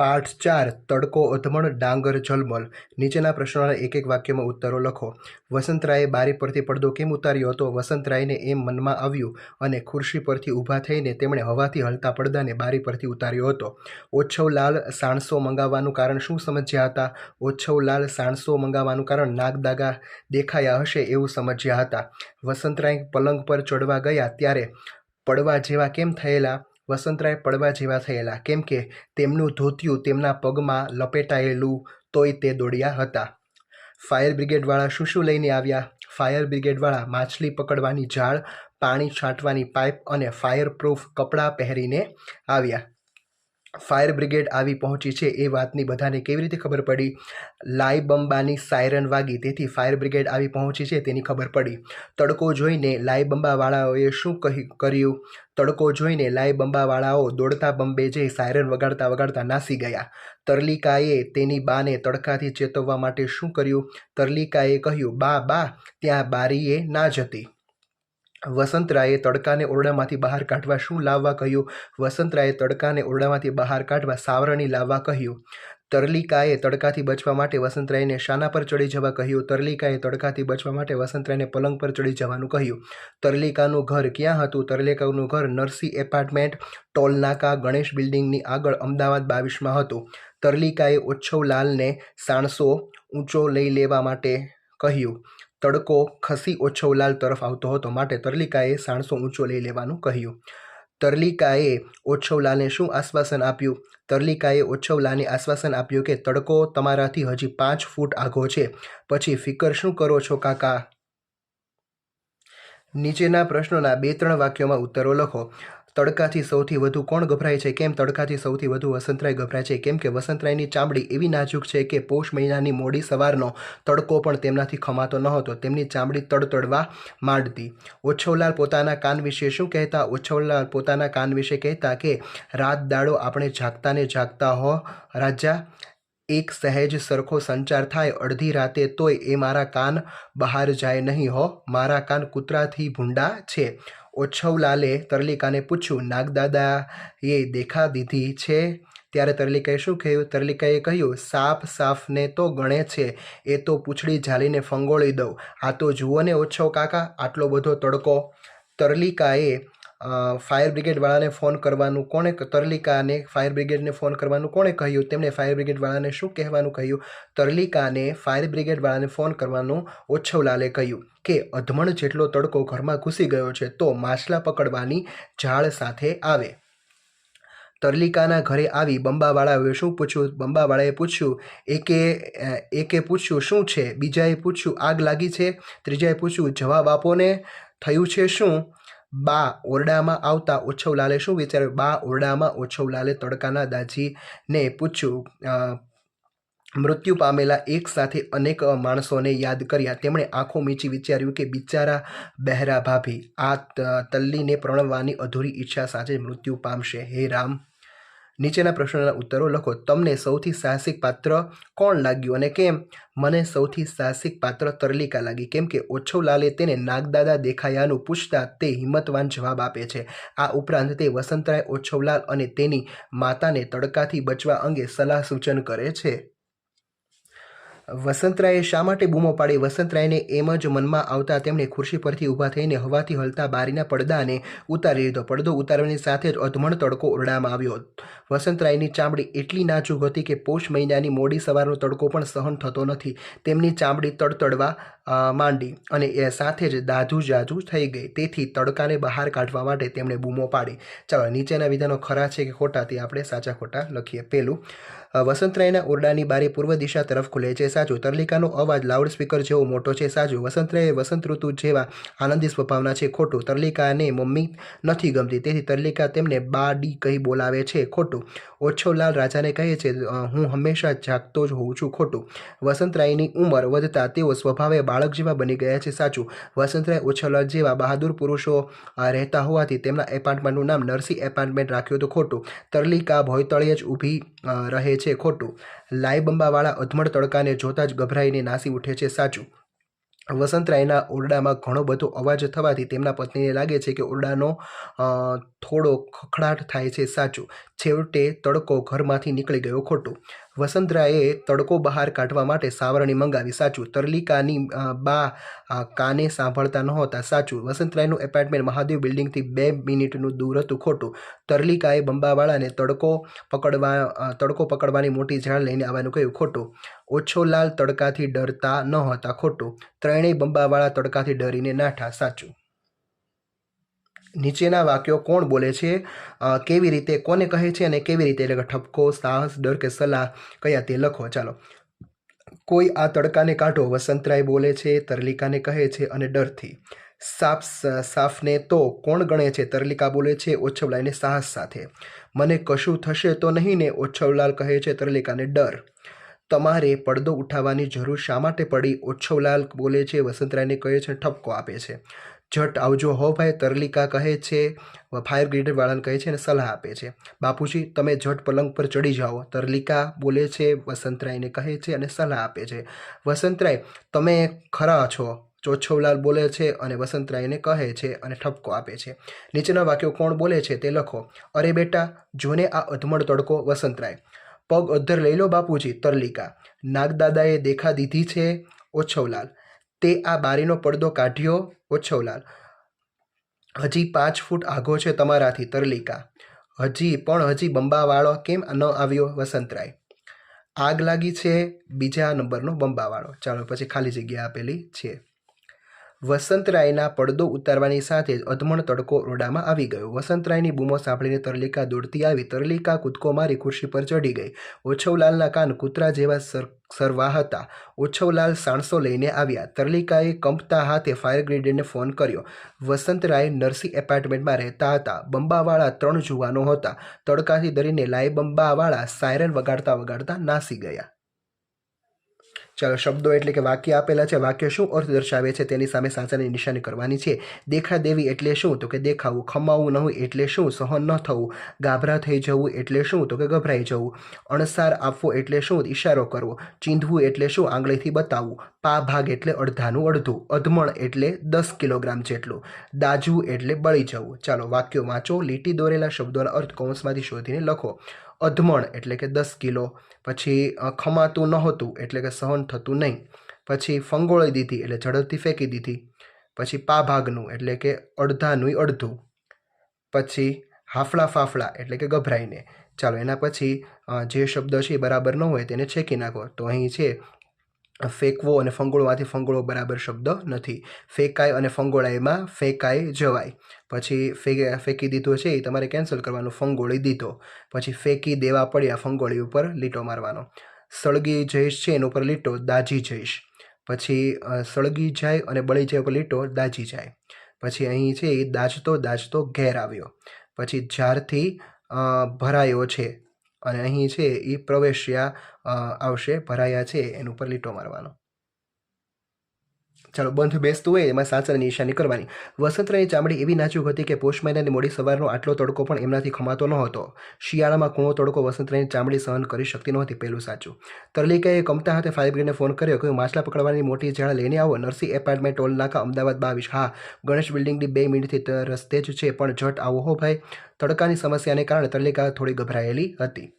પાઠ ચાર, તડકો, અધમણ, ડાંગર, ઝલમલ. નીચેના પ્રશ્નોના એક એક વાક્યમાં ઉત્તરો લખો. વસંતરાયે બારી પરથી પડદો કેમ ઉતાર્યો હતો? વસંતરાયને એમ મનમાં આવ્યું અને ખુરશી પરથી ઊભા થઈને તેમણે હવાથી હલતા પડદાને બારી પરથી ઉતાર્યો હતો. ઓછવલાલ સાણસો મંગાવવાનું કારણ શું સમજ્યા હતા? ઓછવલાલ સાણસો મંગાવવાનું કારણ નાગદાગા દેખાયા હશે એવું સમજ્યા હતા. વસંતરાય પલંગ પર ચડવા ગયા ત્યારે પડવા જેવા કેમ થયેલા? વસંતરાય પડવા જેવા થયેલા. કેમ કે તેમનું ધોતિયું તેમના પગમાં લપેટાયેલું તોય તે દોડ્યા હતા. ફાયર બ્રિગેડવાળા શું શું લઈને આવ્યા? ફાયર બ્રિગેડવાળા માછલી પકડવાની જાળ પાણી છાંટવાની પાઇપ અને ફાયર પ્રૂફ કપડાં પહેરીને આવ્યા. ફાયર બ્રિગેડ આવી પહોંચી છે એ વાતની બધાને કેવી રીતે ખબર પડી? લાઈ બંબાની સાયરન વાગી, તેથી ફાયર બ્રિગેડ આવી પહોંચી છે તેની ખબર પડી. તડકો જોઈને લાઈ બંબાવાળાઓએ શું કહી, કર્યું? તડકો જોઈને લાઈ બંબાવાળાઓ દોડતા બંબે જઈ સાયરન વગાડતા વગાડતા નાસી ગયા. તરલિકાએ તેની બાને તડકાથી ચેતવવા માટે શું કર્યું? તરલિકાએ કહ્યું, બા બા, ત્યાં બારીએ ના જતી. વસંતરાયે તડકાને ઓરડામાંથી બહાર કાઢવા શું લાવવા કહ્યું? વસંતરાયે તડકાને ઓરડામાંથી બહાર કાઢવા સાવરણી લાવવા કહ્યું. તરલિકાએ તડકાથી બચવા માટે વસંતરાયને શાના પર ચડી જવા કહ્યું. તરલિકાએ તડકાથી બચવા માટે વસંતરાયને પલંગ પર ચડી જવાનું કહ્યું. તરલિકાનું ઘર ક્યાં હતું? તરલિકાનું ઘર નરસી એપાર્ટમેન્ટ, ટોલનાકા, ગણેશ બિલ્ડિંગની આગળ અમદાવાદ બાવીસમાં હતું. તરલિકાએ ઓછવલાલને સાણસો ઊંચો લઈ લેવા માટે કહ્યું. તડકો ખસી ઓછવલાલ તરફ આવતો હતો. માટે તરલિકાએ સાણસો ઊંચો લઈ લેવાનું કહ્યું. તરલિકાએ ઓછવલાલને શું આશ્વાસન આપ્યું? તરલિકાએ ઓછવલાને આશ્વાસન આપ્યું કે તડકો તમારાથી હજી પાંચ ફૂટ આઘો છે. પછી ફિકર શું કરો છો, કાકા? નીચેના પ્રશ્નોના બે ત્રણ વાક્યોમાં ઉત્તરો લખો. તડકાથી સૌથી વધુ કોણ ગભરાય છે? કેમ તડકાથી સૌથી વધુ વસંતરાય ગભરાય છે? કેમ કે વસંતરાયની ચામડી એવી નાજુક છે કે પોષ મહિનાની મોડી સવારનો તડકો પણ તેમનાથી ખમાતો ન હતો તેમની ચામડી તડતડવા માંડતી. ઓછવલાલ પોતાના કાન વિશે શું કહેતા? ઓછવલાલ પોતાના કાન વિશે કહેતા કે, રાત દાડો આપણે જાગતા ને જાગતા હો, રાજા. એક સહેજ સરખો સંચાર થાય અડધી રાતે તોય એ મારા કાન બહાર જાય નહીં હો. મારા કાન કૂતરાથી ભૂંડા છે. ઓછવલાલે તરલિકાને પૂછ્યું, નાગદાદાએ દેખા દીધી છે? ત્યારે તરલિકાએ શું કહ્યું? તરલિકાએ કહ્યું સાફ સાફને તો ગણે છે, એ તો પૂંછડી ઝાલીને ફંગોળી દઉં. આ તો જુઓ ને ઓછો કાકા, આટલો બધો તડકો. તરલિકાએ ફાયર બ્રિગેડવાળાને ફોન કરવાનું કોણે તરલિકાને ફાયર બ્રિગેડને ફોન કરવાનું કોણે કહ્યું? તેમણે ફાયર બ્રિગેડવાળાને શું કહેવાનું કહ્યું? તરલિકાને ફાયર બ્રિગેડવાળાને ફોન કરવાનું ઓછવલાલે કહ્યું કે, અધમણ જેટલો તડકો ઘરમાં ઘૂસી ગયો છે, તો માછલા પકડવાની ઝાડ સાથે આવે. તરલિકાના ઘરે આવી બંબાવાળાએ શું પૂછ્યું? બંબાવાળાએ પૂછ્યું, એકે એકે પૂછ્યું શું છે? બીજાએ પૂછ્યું, આગ લાગી છે? ત્રીજાએ પૂછ્યું, જવાબ આપોને થયું છે શું? બા ઓરડામાં આવતા ઓછવલાલે શું વિચાર્યું? બા ઓરડામાં ઓછવલાલે તડકાના દાજીને પૂછ્યું મૃત્યુ પામેલા એક સાથે અનેક માણસોને યાદ કર્યા. તેમણે આંખો મીચી વિચાર્યું કે બિચારા બહેરા ભાભી, આ તલ્લીને પ્રણવવાની અધૂરી ઈચ્છા સાથે મૃત્યુ પામશે. હે રામ! નીચેના પ્રશ્નોના ઉત્તરો લખો. તમને સૌથી સાહસિક પાત્ર કોણ લાગ્યું અને કેમ? મને સૌથી સાહસિક પાત્ર તરલિકા લાગી. કેમ કે ઓછવલાલે તેને નાગદાદા દેખાયાનું પૂછતા તે હિંમતવાન જવાબ આપે છે. આ ઉપરાંત તે વસંતરાય ઓછવલાલ અને તેની માતાને તડકાથી બચવા અંગે સલાહ સૂચન કરે છે. વસંતરાયે શા માટે બૂમો પાડી? વસંતરાયને એમ જ મનમાં આવતા તેમણે ખુરશી પરથી ઊભા થઈને હવાથી હલતા બારીના પડદાને ઉતારી લીધો. પડદો ઉતારવાની સાથે જ અધમણ તડકો ઓરડામાં આવ્યો. વસંતરાયની ચામડી એટલી નાજુક હતી કે પોષ મહિનાની મોડી સવારનો તડકો પણ સહન થતો નથી. તેમની ચામડી તડતડવા માંડી અને એ સાથે જ દાધુ જાજુ થઈ ગઈ. તેથી તડકાને બહાર કાઢવા માટે તેમણે બૂમો પાડી. ચાલો, નીચેના વિધાનો ખરા છે કે ખોટા તે આપણે સાચા ખોટા લખીએ. પહેલું વસંતરાયના ઓરડાની બારી પૂર્વ દિશા તરફ ખુલે છે. સાચું તરલિકાનો અવાજ લાઉડ સ્પીકર જેવો મોટો છે. સાચું વસંતરાયે વસંત ઋતુ જેવા આનંદી સ્વભાવના છે. ખોટું તરલિકાને મમ્મી નથી ગમતી. તેથી તરલિકા તેમને બાડી કહી બોલાવે છે. ખોટું ઓછોલાલ રાજાને કહે છે હું હંમેશા જાગતો જ હોઉં છું. ખોટું વસંતરાયની ઉંમર વધતા તેઓ સ્વભાવે બાળક જેવા બની ગયા છે. સાચું વસંતરાય ઓછોલાલ જેવા બહાદુર પુરુષો રહેતા હોવાથી તેમના એપાર્ટમેન્ટનું નામ નરસિંહ એપાર્ટમેન્ટ રાખ્યું હતું. ખોટું, તરલિકા ભોયતળીએ જ ઊભી રહે છે ખોટું. લાઈ બંબાવાળા અધમડ તડકાને જોતા જ ગભરાઈને નાસી ઉઠે છે સાચું. વસંતરાયના ઓરડામાં ઘણો બધો અવાજ થવાથી તેમના પત્નીને લાગે છે કે ઓરડાનો થોડો ખખડાટ થાય છે સાચું. છેવટે તડકો ઘરમાંથી નીકળી ગયો ખોટું. વસંતરાયે તડકો બહાર કાઢવા માટે સાવરણી મંગાવી. સાચું, તરલિકાની બા કાને સાંભળતા નહોતા. સાચું, વસંતરાયનું એપાર્ટમેન્ટ મહાદેવ બિલ્ડિંગથી બે મિનિટનું દૂર હતું ખોટું. તરલિકાએ બંબાવાળાને તડકો પકડવા તડકો પકડવાની મોટી ઝાડ લઈને આવવાનું કહ્યું. ખોટું ઓછોલાલ તડકાથી ડરતા નહોતા. હતા ખોટું, ત્રણેય બંબાવાળા તડકાથી ડરીને નાઠા. સાચું. નીચેના વાક્યો કોણ બોલે છે? કેવી રીતે કોને કહે છે અને કેવી રીતે? એટલે કે ઠપકો, સાહસ, ડર કે સલાહ કયા તે લખો. ચાલો. કોઈ આ તડકાને કાઢો, વસંતરાય બોલે છે, તરલિકાને કહે છે અને ડરથી. સાફ સાફને તો કોણ ગણે છે? તરલિકા બોલે છે ઓછવલાઈને સાહસ સાથે. મને કશું થશે તો નહીં ને ઓછવલાલ કહે છે તરલિકાને ડર. તમારે પડદો ઉઠાવવાની જરૂર શા માટે પડી? ઓછવલાલ બોલે છે, વસંતરાયને કહે છે, ઠપકો આપે છે. ઝટ આવજો. હો ભાઈ, તરલિકા કહે છે, ફાયર બ્રિગેડ વાળાને કહે છે અને સલાહ આપે છે. બાપુજી, તમે જટ પલંગ પર ચડી જાઓ. તરલિકા બોલે છે, વસંતરાયને કહે છે અને સલાહ આપે છે. વસંતરાય, તમે ખરા છો. ચોછવલાલ બોલે છે અને વસંતરાયને કહે છે અને ઠપકો આપે છે. નીચેના વાક્યો કોણ બોલે છે તે લખો. અરે બેટા, જોને આ અધમણ તડકો, વસંતરાય. પગ અધ્ધર લઈ લો બાપુજી, તરલિકા. નાગદાદાએ દેખા દીધી છે, ઓછવલાલ. તે આ બારીનો પડદો કાઢ્યો ઓછવલાલ, હજી પાંચ ફૂટ આઘો છે તમારાથી તરલિકા. હજી પણ હજી બંબાવાળો કેમ ન આવ્યો વસંતરાય? આગ લાગી છે બીજા નંબરનો બંબાવાળો. ચાલો પછી ખાલી જગ્યા આપેલી છે. વસંતરાયના પડદો ઉતારવાની સાથે જ અધમણ તડકો ઓરડામાં આવી ગયો. વસંતરાયની બૂમો સાંભળીને તરલિકા દોડતી આવી. તરલિકા કૂદકો મારી ખુરશી પર ચડી ગઈ. ઓછવલાલના કાન કૂતરા જેવા સર સરવા હતા ઓછવલાલ સાણસો લઈને આવ્યા. તરલિકાએ કંપતા હાથે ફાયર બ્રિગેડને ફોન કર્યો. વસંતરાય નરસિંહ એપાર્ટમેન્ટમાં રહેતા હતા. બંબાવાળા ત્રણ જુવાનો હતા. તડકાથી ડરીને લાય બંબાવાળા સાયરન વગાડતા વગાડતા નાસી ગયા. ચાલો શબ્દો એટલે કે વાક્ય આપેલા છે. વાક્ય શું અર્થ દર્શાવે છે તેની સામે સાચાની નિશાની કરવાની છે. દેખા દેવી એટલે શું? તો કે દેખાવું. ખમાવું ન હોય એટલે શું? સહન ન થવું. ગાભરા થઈ જવું એટલે શું? તો કે ગભરાઈ જવું. અણસાર આપવો એટલે શું? ઈશારો કરવો. ચીંધવું એટલે શું? આંગળીથી બતાવવું. પા ભાગ એટલે અડધાનું અડધું. અધમણ એટલે દસ કિલોગ્રામ જેટલું. દાજવું એટલે બળી જવું. ચાલો વાક્યો વાંચો. લીટી દોરેલા શબ્દોના અર્થ કૌંસમાંથી શોધીને લખો. અધમણ એટલે કે દસ કિલો. પછી ખમાતું નહોતું એટલે કે સહન થતું નહીં. પછી ફંગોળી દીધી એટલે ઝડપથી ફેંકી દીધી. પછી પા ભાગનું એટલે કે અડધાનું અડધું. પછી હાફળા ફાફળા એટલે કે ગભરાઈને. ચાલો, એના પછી જે શબ્દ છે એ બરાબર ન હોય તેને છેકી નાખો. તો અહીં છે ફેંકવો અને ફંગોળવાથી ફંગોળો બરાબર શબ્દ નથી. ફેંકાય અને ફંગોળાયમાં ફેંકાઈ જવાય. પછી ફેંકી દીધો છે એ તમારે કેન્સલ કરવાનું, ફંગોળી દીધો. પછી ફેંકી દેવા પડ્યા, ફંગોળી ઉપર લીટો મારવાનો. સળગી જઈશ છે એના ઉપર લીટો દાજી જઈશ. પછી સળગી જાય અને બળી જાય ઉપર લીટો દાજી જાય. પછી અહીં છે એ દાજતો દાજતો ઘેર આવ્યો. પછી જ્યારથી ભરાયો છે અને અહીં છે એ પ્રવેશ્યા આવશે ભરાયા છે એનું ઉપર લીટો મારવાનો. ચાલો બંધ બેસતું હોય એમાં સાચરની નિશાની કરવાની. વસંતરાયની ચામડી એવી નાજુક હતી કે પોષ મહિનાની મોડી સવારનો આટલો તડકો પણ એમનાથી ખમાતો નહોતો. શિયાળામાં કૂણો તડકો વસંતરાયની ચામડી સહન કરી શકતી નહોતી, પહેલું સાચું. તરલિકાએ કમતા હાથે ફાયર બ્રિગેડને ફોન કર્યો કે માછલા પકડવાની મોટી ઝાડ લઈને આવો. નરસિંહ એપાર્ટમેન્ટ ટોલ નાકા, અમદાવાદ બાવીસ હા, ગણેશ બિલ્ડિંગની બે મિનિટથી રસ્તે જ છે, પણ ઝટ આવો હો ભાઈ. તડકાની સમસ્યાને કારણે તરલિકા થોડી ગભરાયેલી હતી.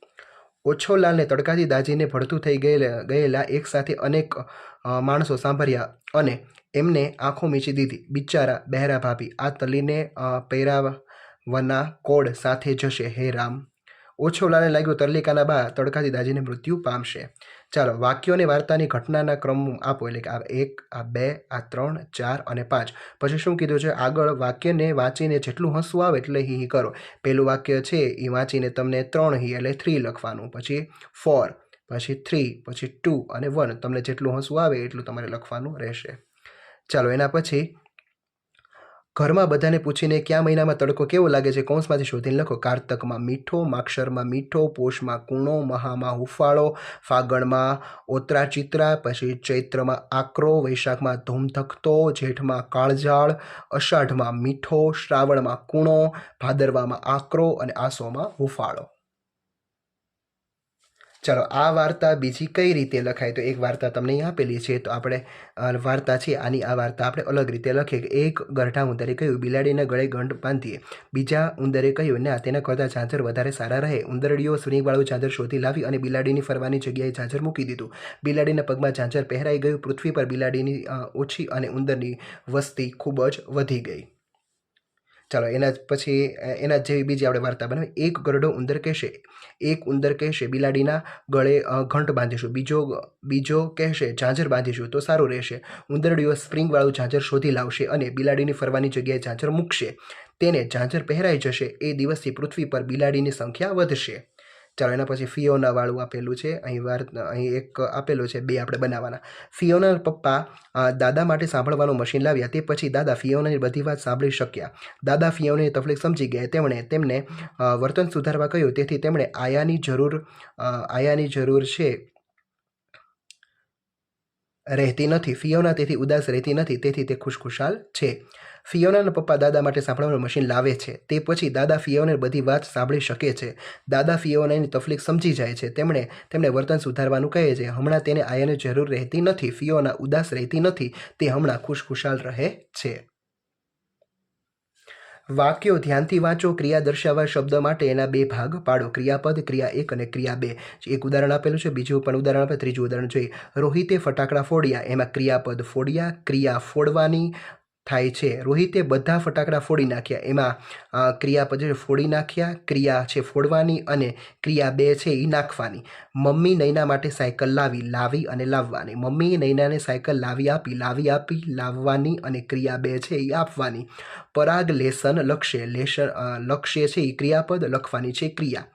ઓછોલાલને તડકાથી દાજીને ભળતું થઈ ગયેલા ગયેલા એકસાથે અનેક માણસો સાંભળ્યા અને એમને આંખો મીચી દીધી. બિચારા બહેરા ભાભી આ તલીને અ, પહેરાવવાના કોડ સાથે જશે હે રામ. ઓછોલાને લાગ્યું તરલિકાના બા તડકાથી દાજીને મૃત્યુ પામશે. ચાલો, વાક્યોને વાર્તાની ઘટનાના ક્રમ આપો. એટલે કે આ એક, આ બે, આ ત્રણ, ચાર અને પાંચ. પછી શું કીધું છે? આગળ વાક્યને વાંચીને જેટલું હસવું આવે એટલે હી હી કરો. પહેલું વાક્ય છે એ વાંચીને તમને ત્રણ હી એટલે થ્રી લખવાનું. પછી, ફોર. પછી, થ્રી. પછી, ટુ અને વન. તમને જેટલું હસવું આવે એટલું તમારે લખવાનું રહેશે. ચાલો, એના પછી ઘરમાં બધાને પૂછીને કયા મહિનામાં તડકો કેવો લાગે છે, કૌંસમાંથી શોધીને લખો. કારતકમાં મીઠો, માક્ષરમાં મીઠો, પોષમાં કૂણો, મહામાં હુફાળો, ફાગણમાં ઓતરા ચિત્રા પછી ચૈત્રમાં આકરો, વૈશાખમાં ધૂમધકતો, જેઠમાં કાળઝાળ, અષાઢમાં મીઠો, શ્રાવણમાં કૂણો, ભાદરવામાં આકરો અને આસોમાં હુફાળો. ચાલો, આ વાર્તા બીજી કઈ રીતે લખાય? તો એક વાર્તા તમને અહીં આપેલી છે, તો આપણે વાર્તા છે, આની આ વાર્તા આપણે અલગ રીતે લખીએ એક ગરઢા ઉંદરે કહ્યું, બિલાડીના ગળે ગંઢ બાંધીએ. બીજા ઉંદરે કહ્યું, ના, તેના કરતાં ઝાંઝર વધારે સારા રહે. ઉંદરડીઓ સ્પ્રિંગવાળું ઝાંઝર શોધી લાવી અને બિલાડીની ફરવાની જગ્યાએ ઝાંઝર મૂકી દીધું. બિલાડીના પગમાં ઝાંઝર પહેરાઈ ગયું, પૃથ્વી પર બિલાડીની ઓછી અને ઉંદરની વસ્તી ખૂબ જ વધી ગઈ. ચાલો, એના પછી એના જેવી બીજી આપણે વાર્તા બનાવી એક ગરડો ઉંદર કહેશે, એક ઉંદર કહેશે, બિલાડીના ગળે ઘંટ બાંધીશું. બીજો બીજો કહેશે, ઝાંઝર બાંધીશું, તો સારું રહેશે. ઉંદરડીઓ સ્પ્રિંગવાળું ઝાંઝર શોધી લાવશે અને બિલાડીની ફરવાની જગ્યાએ ઝાંઝર મૂકશે. તેને ઝાંઝર પહેરાઈ જશે. એ દિવસથી પૃથ્વી પર બિલાડીની સંખ્યા વધશે. ચાલો એના પછી ફિયોનાવાળું આપેલું છે. અહીં વાર, અહીં એક આપેલું છે બે આપણે બનાવવાના. ફિયોના પપ્પા દાદા માટે સાંભળવાનું મશીન લાવ્યા તે પછી દાદા ફિયોનાની બધી વાત સાંભળી શક્યા. દાદા ફિયોની તકલીફ સમજી ગયા. તેમણે તેમને વર્તન સુધારવા કહ્યું. તેથી તેમણે આયાની જરૂર આયાની જરૂર છે. રહેતી નથી. ફિયોના તેથી ઉદાસ રહેતી નથી. તેથી તે ખુશખુશાલ છે. ફિયોનાના પપ્પા દાદા માટે સાંભળવાનું મશીન લાવે છે. તે પછી દાદા ફિયોને બધી વાત સાંભળી શકે છે. દાદા ફિયોનાની તકલીફ સમજી જાય છે. તેમણે તેમને વર્તન સુધારવાનું કહે છે. હમણાં તેને આયાની જરૂર રહેતી નથી. ફિયોના ઉદાસ રહેતી નથી. તે હમણાં ખુશખુશાલ રહે છે. વાક્યો ધ્યાનથી વાંચો. ક્રિયા દર્શાવવા શબ્દ માટે એના બે ભાગ પાડો. ક્રિયાપદ, ક્રિયા એક અને ક્રિયા બે. એક ઉદાહરણ આપેલું છે, બીજું પણ ઉદાહરણ આપે, ત્રીજું ઉદાહરણ જોઈએ. રોહિતે ફટાકડા ફોડ્યા. એમાં ક્રિયાપદ ફોડ્યા. ક્રિયા ફોડવાની થાય છે. રોહિતે બધા ફટાકડા ફોડી નાખ્યા. એમાં ક્રિયાપદ ફોડી નાખ્યા, ક્રિયા છે ફોડવાની અને ક્રિયા બે છે એ નાખવાની. મમ્મી નૈના માટે સાયકલ લાવી લાવી અને લાવવાની. મમ્મી નૈનાને સાયકલ લાવી આપી લાવી આપી, લાવવાની અને ક્રિયા બે છે એ આપવાની. પરાગ લેસન લક્ષ્ય લેશન લક્ષ્ય છે એ ક્રિયાપદ, લખવાની છે ક્રિયા.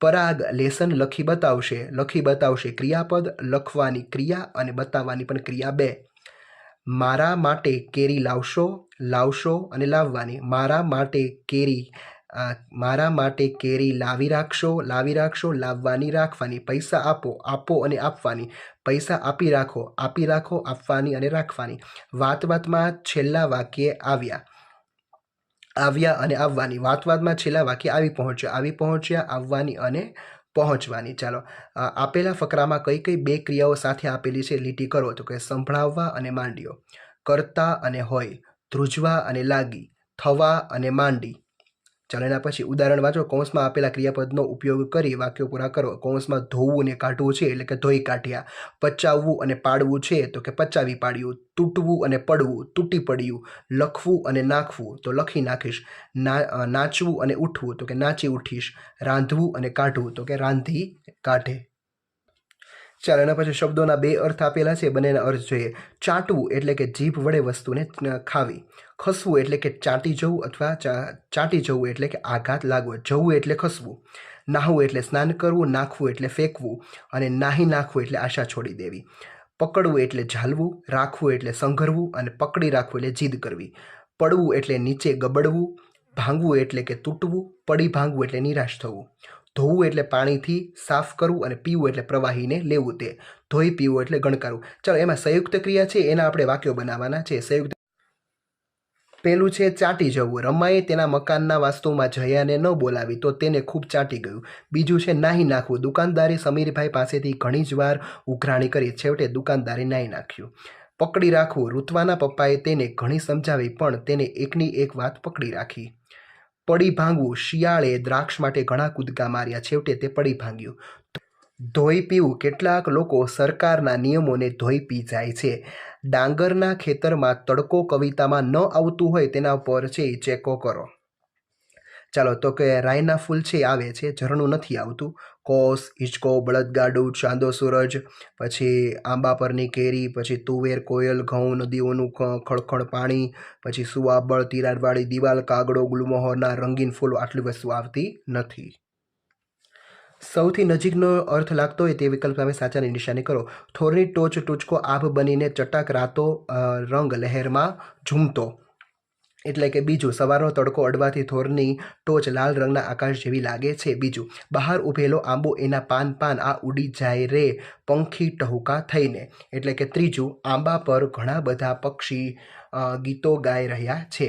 પરાગ લેસન લખી બતાવશે લખી બતાવશે ક્રિયાપદ, લખવાની ક્રિયા અને બતાવવાની પણ ક્રિયા બે. મારા માટે કેરી લાવશો લાવશો અને લાવવાની. મારા માટે કેરી મારા માટે કેરી લાવી રાખશો લાવી રાખશો, લાવવાની, રાખવાની. પૈસા આપો આપો અને આપવાની. પૈસા આપી રાખો આપી રાખો, આપવાની અને રાખવાની. વાત વાતમાં છેલ્લા વાક્યે આવ્યા. આવ્યા અને આવવાની. વાત વાતમાં છેલ્લા વાક્ય આવી પહોંચ્યા. આવી પહોંચ્યા, આવવાની અને પહોંચવાની. ચાલો આપેલા ફકરામાં કઈ કઈ બે ક્રિયાઓ સાથે આપેલી છે લીટી કરો તો કે સંભળાવવા અને માંડ્યો. કરતા અને હોય, ધ્રુજવા અને લાગી, થવા અને માંડી. ચાલો પછી ઉદાહરણ વાંચો. કૌંસમાં આપેલા ક્રિયાપદનો ઉપયોગ કરી વાક્યો પૂરા કરો. કૌંસમાં ધોવું અને કાઢવું છે એટલે કે ધોઈ કાઢ્યા. પચાવવું અને પાડવું છે તો કે પચાવી પાડ્યું. તૂટવું અને પડવું, તૂટી પડ્યું. લખવું અને નાખવું તો લખી નાખીશ. નાચવું અને ઉઠવું તો કે નાચી ઉઠીશ. રાંધવું અને કાઢવું તો કે રાંધી કાઢે. ચાલો, એના પછી શબ્દોના બે અર્થ આપેલા છે, બંનેના અર્થ જોઈએ. ચાટવું એટલે કે જીભ વડે વસ્તુને ખાવી. ખસવું એટલે કે ચાટી જવું અથવા ચાટી જવું એટલે કે આઘાત લાગવો. જવું એટલે ખસવું. નાહવું એટલે સ્નાન કરવું, નાખવું એટલે ફેંકવું અને નાહી નાખવું એટલે આશા છોડી દેવી. પકડવું એટલે ઝાલવું, રાખવું એટલે સંઘરવું અને પકડી રાખવું એટલે જીદ કરવી. પડવું એટલે નીચે ગબડવું, ભાંગવું એટલે કે તૂટવું, પડી ભાંગવું એટલે નિરાશ થવું. ધોવું એટલે પાણીથી સાફ કરવું અને પીવું એટલે પ્રવાહીને લેવું તે. ધોઈ પીવું એટલે ગણકારવું. ચાલો, એમાં સંયુક્ત ક્રિયા છે, એના આપણે વાક્યો બનાવવાના છે. સંયુક્ત પેલું છે, ચાટી જવું. રમાએ તેના મકાનના વાસ્તુમાં જયાને ન બોલાવી, તો તેને ખૂબ ચાટી ગયું. બીજું છે, નાહી નાખવું. દુકાનદારે સમીરભાઈ પાસેથી ઘણી જ વાર ઉઘરાણી કરી. છેવટે દુકાનદારે નાહી નાખ્યું. પકડી રાખવું. ઋત્વાના પપ્પાએ તેને ઘણી સમજાવી, પણ તેને એકની એક વાત પકડી રાખી. પડી ભાંગવું. શિયાળે દ્રાક્ષ માટે ઘણા કૂદકા માર્યા. છેવટે તે પડી ભાંગ્યું. ધોઈ પીવું. કેટલાક લોકો સરકારના નિયમોને ધોઈ પી જાય છે. ડાંગરના ખેતરમાં તડકો કવિતામાં ન આવતું હોય તેના પર છે ચેકો કરો. ચાલો, તો કે રાયના ફૂલ છે આવે છે, ઝરણું નથી આવતું. કોસ, હિંચકો, બળદગાડું, ચાંદો સૂરજ, પછી આંબા પરની કેરી, પછી તુવેર, કોયલ, ઘઉં, નદીઓનું ખળખળ પાણી, પછી સુવાબળ, તિરાડવાળી દિવાલ, કાગડો, ગુલમોહરના રંગીન ફૂલો, આટલી વસ્તુ આવતી નથી. સૌથી નજીકનો અર્થ લાગતો હોય તે વિકલ્પ સામે સાચાની નિશાની કરો. થોરની ટોચ ટૂચકો આભ બનીને ચટાક રાતો રંગ લહેરમાં ઝૂમતો. એટલે કે બીજું, સવારનો તડકો અડવાથી થોરની ટોચ લાલ રંગના આકાશ જેવી લાગે છે. બીજું, બહાર ઊભેલો આંબો એના પાન પાન, આ ઉડી જાય રે, પંખી ટહુકા થઈને. એટલે કે ત્રીજું, આંબા પર ઘણા બધા પક્ષી ગીતો ગાઈ રહ્યા છે.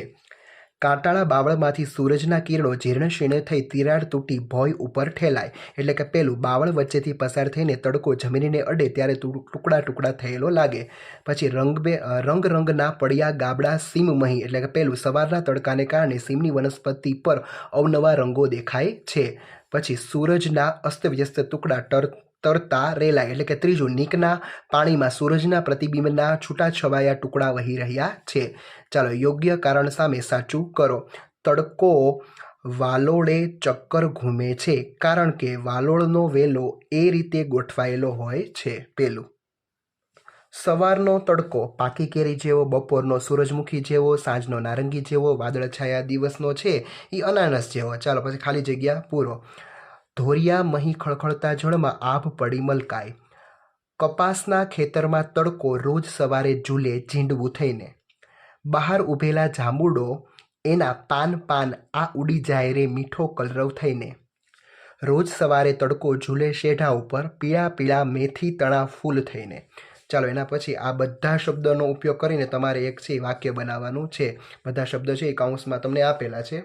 કાંટાળા બાવળમાંથી સૂરજના કિરણો જીર્ણ શીર્ણ થઈ તિરાડ તૂટી ભોય ઉપર ઠેલાય. એટલે કે પેલું બાવળ વચ્ચેથી પસાર થઈને તડકો જમીનને અડે ત્યારે ટુકડા ટુકડા થયેલો લાગે. પછી રંગબે રંગ રંગના પડ્યા ગાબડા સીમ મહી, એટલે કે પેલું સવારના તડકાને કારણે સીમની વનસ્પતિ પર અવનવા રંગો દેખાય છે. પછી સૂરજના અસ્તવ્યસ્ત ટુકડા ટર તરતા રેલાય એટલે કે ત્રીજું નીકના પાણીમાં સૂરજના પ્રતિબિંબના છૂટાછવાયા ટુકડા વહી રહ્યા છે. ચાલો યોગ્ય કારણ સામે સાચું કરો. તડકો વાલોળે ચક્કર ઘૂમે છે, કારણ કે વાલોળનો વેલો એ રીતે ગોઠવાયેલો હોય છે. પેલું. સવારનો તડકો પાકી કેરી જેવો, બપોરનો સૂરજમુખી જેવો, સાંજનો નારંગી જેવો, વાદળછાયા દિવસનો છે એ અનાનસ જેવો. ચાલો પછી ખાલી જગ્યા પૂરો. ધોરિયા મહી ખળખળતા જળમાં આભ પડી મલકાય. કપાસના ખેતરમાં તડકો રોજ સવારે ઝૂલે ઝીંડવું થઈને. બહાર ઊભેલા જાંબુડો એના પાન પાન આ ઉડી જાય રે મીઠો કલરવ થઈને. રોજ સવારે તડકો ઝૂલે શેઢા ઉપર પીળા પીળા મેથી તણા ફૂલ થઈને. ચાલો એના પછી આ બધા શબ્દોનો ઉપયોગ કરીને તમારે એક છે વાક્ય બનાવવાનું છે. બધા શબ્દો છે એ કાઉન્સમાં તમને આપેલા છે.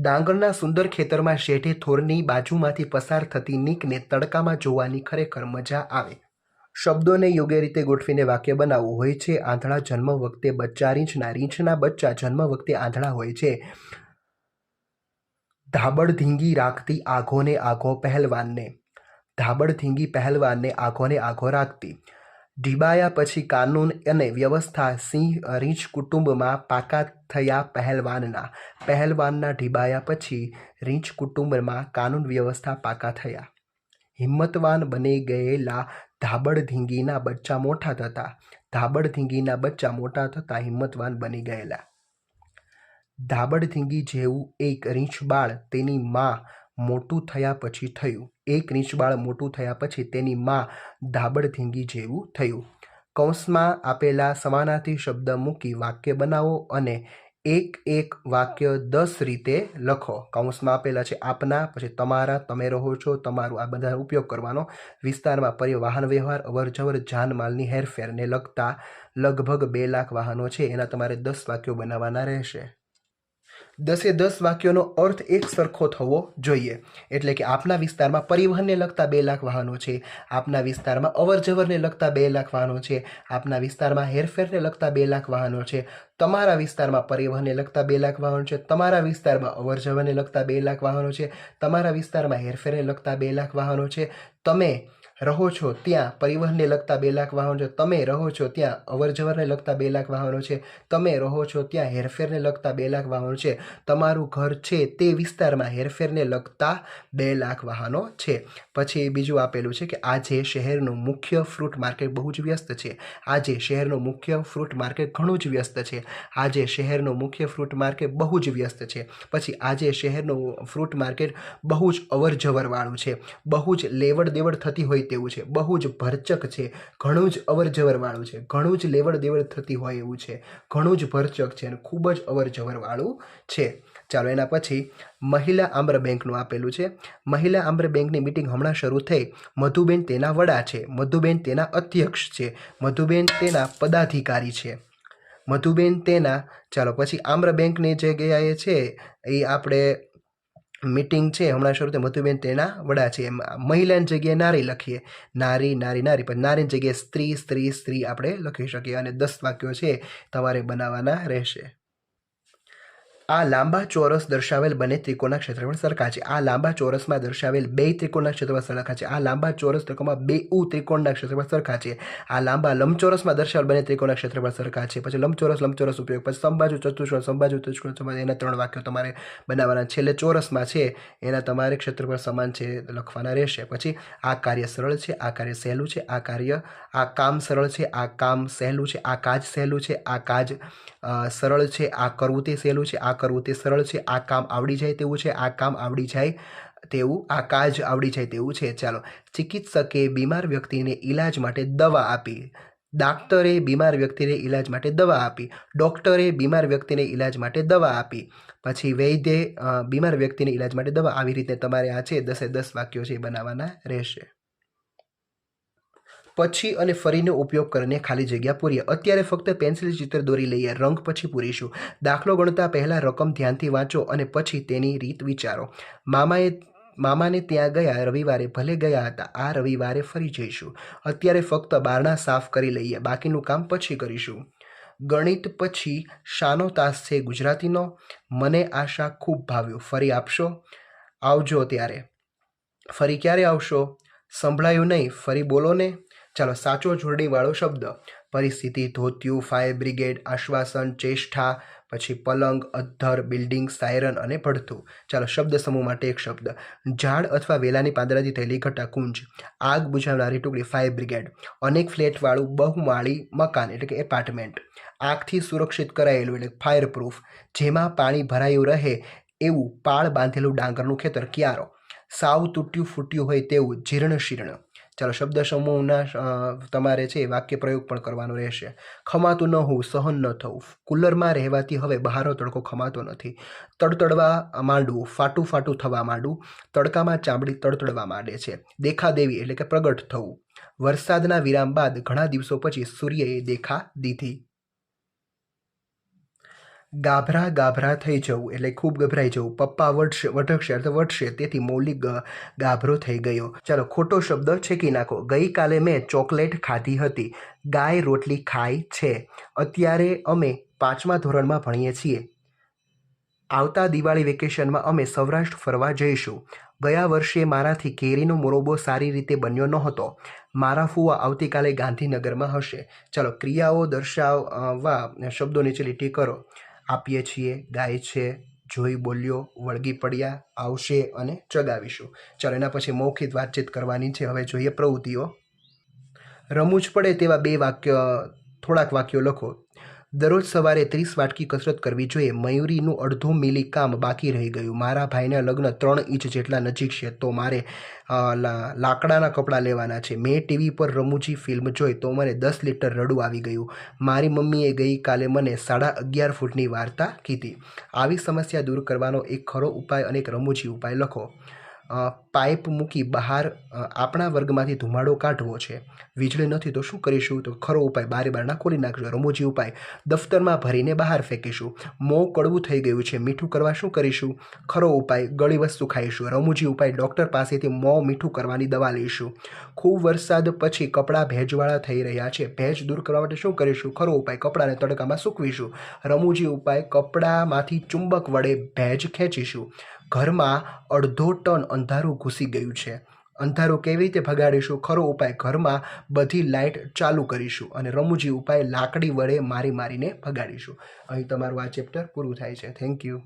ડાંગરના સુંદર ખેતરમાં શેઠે થોરની બાજુમાંથી પસાર થતી નીકને તડકામાં જોવાની ખરેખર મજા આવે. શબ્દોને યોગ્ય રીતે ગોઠવીને વાક્ય બનાવવું હોય છે. આંધળા જન્મ વખતે બચ્ચા રીંછના રીંછના બચ્ચા જન્મ વખતે આંધળા હોય છે. ધાબળ ધીંગી રાખતી આઘોને આઘો પહેલવાનને ધાબળ ધીંગી પહેલવાનને આઘોને આઘો રાખતી. ઢીબાયા પછી કાનૂન અને વ્યવસ્થા સિંહ રીંછ કુટુંબમાં પાકા થયા પહેલવાનના. પહેલવાનના ઢીબાયા પછી રીંછ કુટુંબમાં કાનૂન વ્યવસ્થા પાકા થયા. હિંમતવાન બની ગયેલા ધાબડ ધીંગીના બચ્ચા મોટા થતા. ધાબડ ધીંગીના બચ્ચા મોટા થતા હિંમતવાન બની ગયેલા. ધાબડ ધીંગી જેવું એક રીંછબાળ તેની માં મોટું થયા પછી થયું. એક રીંછબાળ મોટું થયા પછી તેની મા ધાબળ ધીંગી જેવું થયું. કૌંસમાં આપેલા સમાનાર્થી શબ્દ મૂકી વાક્ય બનાવો અને એક એક વાક્ય દસ રીતે લખો. કૌંસમાં આપેલા છે, આપના, પછી તમારા, તમે રહો છો, તમારું આ બધા ઉપયોગ કરવાનો વિસ્તારમાં પરિવહન વ્યવહાર, અવરજવર, જાનમાલની હેરફેરને લગતા લગભગ બે લાખ વાહનો છે, એના તમારે દસ વાક્યો બનાવવાના રહેશે. દસે દસ વાક્યોનો અર્થ એક સરખો થવો જોઈએ. એટલે કે આપના વિસ્તારમાં પરિવહનને લગતા બે લાખ વાહનો છે. આપના વિસ્તારમાં અવરજવરને લગતા બે લાખ વાહનો છે. આપના વિસ્તારમાં હેરફેરને લગતા બે લાખ વાહનો છે. તમારા વિસ્તારમાં પરિવહનને લગતા બે લાખ વાહનો છે. તમારા વિસ્તારમાં અવરજવરને લગતા બે લાખ વાહનો છે. તમારા વિસ્તારમાં હેરફેરને લગતા બે લાખ વાહનો છે. તમે રહો છો, ત્યાં પરિવહનને લગતા બે લાખ વાહનો છે. તમે રહો છો, ત્યાં અવરજવરને લગતા બે લાખ વાહનો છે. તમે રહો છો, ત્યાં હેરફેરને લગતા બે લાખ વાહનો છે. તમારું ઘર છે તે વિસ્તારમાં હેરફેરને લગતા બે લાખ વાહનો છે. પછી બીજું આપેલું છે કે આજે શહેરનું મુખ્ય ફ્રૂટ માર્કેટ બહુ જ વ્યસ્ત છે. આજે શહેરનું મુખ્ય ફ્રૂટ માર્કેટ ઘણું જ વ્યસ્ત છે. આજે શહેરનું મુખ્ય ફ્રૂટ માર્કેટ બહુ જ વ્યસ્ત છે. પછી આજે શહેરનું ફ્રૂટ માર્કેટ બહુ જ અવર જવરવાળું છે. બહુ જ લેવડ દેવડ થતી હોય તેવું છે. બહુ જ ભરચક છે. ઘણું જ અવરજવરવાળું છે. ઘણું જ લેવડ દેવડ થતી હોય એવું છે. ઘણું જ ભરચક છે અને ખૂબ જ અવરજવરવાળું છે. ચાલો એના પછી મહિલા આમ્ર બેંકનું આપેલું છે. મહિલા આમ્ર બેંકની મિટિંગ હમણાં શરૂ થઈ. મધુબેન તેના વડા છે. મધુબેન તેના અધ્યક્ષ છે. મધુબેન તેના પદાધિકારી છે. મધુબેન તેના ચાલો પછી આમ્ર બેંકની જગ્યાએ છે, એ આપણે મીટિંગ છે, હમણાં શરૂ થઈ મધુબેન તેના વડા છે. મહિલાની જગ્યાએ નારી લખીએ. નારી નારી નારી. પણ નારીની જગ્યાએ સ્ત્રી સ્ત્રી સ્ત્રી આપણે લખી શકીએ. અને દસ વાક્યો છે, તમારે બનાવવાના રહેશે. આ લાંબા ચોરસ દર્શાવેલ બંને ત્રિકોણના ક્ષેત્રફળ સરખા છે. આ લાંબા ચોરસમાં દર્શાવેલ બે ત્રિકોણના ક્ષેત્રફળ સરખા છે. આ લાંબા ચોરસ ત્રિકોણમાં બે ઉ ત્રિકોણના ક્ષેત્રફળ સરખા છે. આ લાંબા લંબચોરસમાં દર્શાવેલ બંને ત્રિકોણના ક્ષેત્રફળ સરખા છે. પછી લંબચોરસ લંબચોરસ ઉપયોગ. પછી સંબાજુ ચતુષ્કોણ સંબાજુ ચતુષ્કોણ સમાન. એના ત્રણ વાક્યો તમારે બનાવવાના છેલ્લે ચોરસમાં છે, એના તમારે ક્ષેત્રફળ સમાન છે લખવાના રહેશે. પછી આ કાર્ય સરળ છે, આ કાર્ય સહેલું છે, આ કાર્ય આ કામ સરળ છે, આ કામ સહેલું છે, આ કાજ સહેલું છે, આ કાજ સરળ છે, આ કરવું તે સહેલું છે, આ કરવું તે સરળ છે, આ કામ આવડી જાય તેવું છે, આ કામ આવડી જાય તેવું, આ કાજ આવડી જાય તેવું છે. ચાલો, ચિકિત્સકે બીમાર વ્યક્તિને ઈલાજ માટે દવા આપી. ડાક્ટરે બીમાર વ્યક્તિને ઈલાજ માટે દવા આપી. ડૉક્ટરે બીમાર વ્યક્તિને ઈલાજ માટે દવા આપી. પછી વૈદ્યે બીમાર વ્યક્તિને ઈલાજ માટે દવા. આવી રીતે તમારે આ છે, દસે દસ વાક્યો છે એ બનાવવાના રહેશે. પછી અને ફરીનો ઉપયોગ કરીને ખાલી જગ્યા પૂરીએ. અત્યારે ફક્ત પેન્સિલ ચિત્ર દોરી લઈએ, રંગ પછી પૂરીશું. દાખલો ગણતા પહેલાં રકમ ધ્યાનથી વાંચો અને પછી તેની રીત વિચારો. મામાએ, મામાને ત્યાં ગયા રવિવારે, ભલે ગયા હતા, આ રવિવારે ફરી જઈશું. અત્યારે ફક્ત બારણા સાફ કરી લઈએ, બાકીનું કામ પછી કરીશું. ગણિત પછી શાનો તાસ છે ગુજરાતીનો? મને આ શાક ખૂબ ભાવ્યો. ફરી આપશો? આવજો ત્યારે. ફરી ક્યારે આવશો? સંભળાયું નહીં. ફરી બોલો ને ચાલો સાચો જોડણીવાળો શબ્દ. પરિસ્થિતિ, ધોતિયું, ફાયર બ્રિગેડ, આશ્વાસન, ચેષ્ઠા, પછી પલંગ, અધ્ધર, બિલ્ડિંગ, સાયરન અને પડતું ચાલો શબ્દ સમૂહ માટે એક શબ્દ. ઝાડ અથવા વેલાની પાંદડાથી થયેલી ઘટા કુંજ આગ બુઝાવનારી ટુકડી, ફાયર બ્રિગેડ. અનેક ફ્લેટવાળું બહુમાળી મકાન, એટલે કે એપાર્ટમેન્ટ. આગથી સુરક્ષિત કરાયેલું, એટલે ફાયર પ્રૂફ જેમાં પાણી ભરાયું રહે એવું પાળ બાંધેલું ડાંગરનું ખેતર, ક્યારો. સાવ તૂટ્યું ફૂટ્યું હોય તેવું જીર્ણ શીર્ણ. ચાલો શબ્દ સમૂહના તમારે છે વાક્ય પ્રયોગ પણ કરવાનો રહેશે. ખમાતું ન હોવું સહન ન થવું કુલરમાં રહેવાથી હવે બહારનો તડકો ખમાતો નથી. તડતડવા માંડવું, ફાટું ફાટું થવા માંડવું. તડકામાં ચામડી તડતડવા માંડે છે. દેખાદેવી એટલે કે પ્રગટ થવું. વરસાદના વિરામ બાદ ઘણા દિવસો પછી સૂર્યએ દેખા દીધી. ગાભરા ગાભરા થઈ જવું એટલે ખૂબ ગભરાઈ જવું. પપ્પા વટશે, વટકશે, અર્થ વટશે, તેથી મૌલિક ગાભરો થઈ ગયો. ચાલો, ખોટો શબ્દ છેકી નાખો. ગઈકાલે મેં ચોકલેટ ખાધી હતી. ગાય રોટલી ખાય છે. અત્યારે અમે પાંચમા ધોરણમાં ભણીએ છીએ. આવતા દિવાળી વેકેશનમાં અમે સૌરાષ્ટ્ર ફરવા જઈશું. ગયા વર્ષે મારાથી કેરીનો મોરોબો સારી રીતે બન્યો નહોતો. મારા ફુવા આવતીકાલે ગાંધીનગરમાં હશે. ચાલો, ક્રિયાઓ દર્શાવવા શબ્દો નીચે લીટી કરો. આપીએ છીએ, ગાય છે, જોઈ બોલ્યો, વળગી પડ્યા, આવશે અને ચગાવીશું. ચાલો એના પછી મૌખિક વાતચીત કરવાની છે. હવે જોઈએ પ્રવૃત્તિઓ. રમૂજ પડે તેવા બે વાક્ય, થોડાક વાક્યો લખો. દરરોજ સવારે ત્રીસ વાટકી કસરત કરવી જોઈએ. મયુરીનું અડધું મિલી કામ બાકી રહી ગયું. મારા ભાઈના લગ્ન ત્રણ ઇંચ જેટલા નજીક છે, તો મારે લાકડાના કપડાં લેવાના છે. મેં ટીવી પર રમૂજી ફિલ્મ જોઈ, તો મને દસ લીટર રડું આવી ગયું. મારી મમ્મીએ ગઈકાલે મને સાડા અગિયાર ફૂટની વાર્તા કીધી. આવી સમસ્યા દૂર કરવાનો એક ખરો ઉપાય અને એક રમૂજી ઉપાય લખો. પાઇપ મૂકી બહાર આપણા વર્ગમાંથી ધુમાડો કાઢવો છે. વીજળી નથી તો શું કરીશું? તો ખરો ઉપાય બારે બારણા ખોલી નાખજો. રમૂજી ઉપાય, દફતરમાં ભરીને બહાર ફેંકીશું. મોં કડવું થઈ ગયું છે. મીઠું કરવા શું કરીશું? ખરો ઉપાય, ગળી વસ્તુ ખાઈશું. રમૂજી ઉપાય, ડૉક્ટર પાસેથી મોં મીઠું કરવાની દવા લઈશું. ખૂબ વરસાદ પછી કપડાં ભેજવાળા થઈ રહ્યા છે. ભેજ દૂર કરવા માટે શું કરીશું? ખરો ઉપાય, કપડાને તડકામાં સૂકવીશું. રમૂજી ઉપાય, કપડામાંથી ચુંબક વડે ભેજ ખેંચીશું. ઘરમાં અડધો ટન અંધારું ઘૂસી ગયું છે. અંધારું કેવી રીતે ભગાડીશું? ખરો ઉપાય ઘરમાં બધી લાઇટ ચાલુ કરીશું અને રમૂજી ઉપાય લાકડી વડે મારી મારીને ભગાડીશું. અહીં તમારું આ ચેપ્ટર પૂરું થાય છે. Thank you